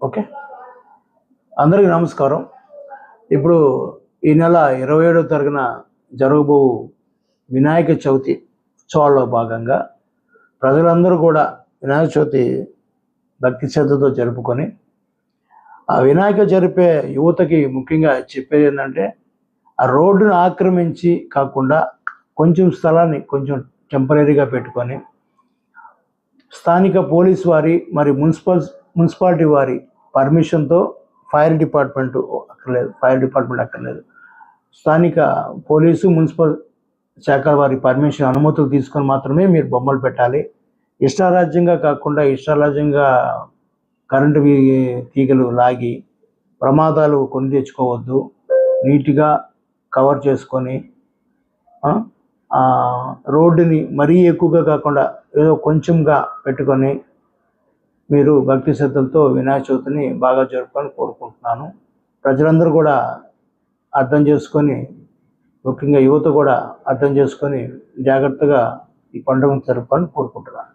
Okay. అందరికీ నమస్కారం. ఇప్పుడు ఈ నెల ఇరవై ఏడవ తారీఖున జరగబో వినాయక చవితి ఉత్సవాల్లో భాగంగా ప్రజలందరూ కూడా వినాయక చవితి భక్తి శ్రద్ధతో జరుపుకొని ఆ వినాయక జరిపే యువతకి ముఖ్యంగా చెప్పేది ఏంటంటే ఆ రోడ్డును ఆక్రమించి కాకుండా కొంచెం స్థలాన్ని కొంచెం టెంపరీగా పెట్టుకొని స్థానిక పోలీస్ వారి మరి మున్సిపల్ మున్సిపాలిటీ వారి పర్మిషన్తో ఫైర్ డిపార్ట్మెంట్ అక్కర్లేదు ఫైర్ డిపార్ట్మెంట్ అక్కర్లేదు. స్థానిక పోలీసు మున్సిపల్ శాఖ వారి పర్మిషన్ అనుమతులు తీసుకొని మాత్రమే మీరు బొమ్మలు పెట్టాలి. ఇష్టారాజ్యంగా కాకుండా ఇష్టారాజ్యంగా కరెంటు తీగలు లాగి ప్రమాదాలు కొని తెచ్చుకోవద్దు. నీట్గా కవర్ చేసుకొని రోడ్డుని మరీ ఎక్కువగా కాకుండా ఏదో కొంచెంగా పెట్టుకొని మీరు భక్తి శ్రద్ధలతో వినాయక చవితిని బాగా జరుపుకొని కోరుకుంటున్నాను. ప్రజలందరూ కూడా అర్థం చేసుకొని ముఖ్యంగా యువత కూడా అర్థం చేసుకొని జాగ్రత్తగా ఈ పండుగను జరుపుకొని కోరుకుంటున్నాను.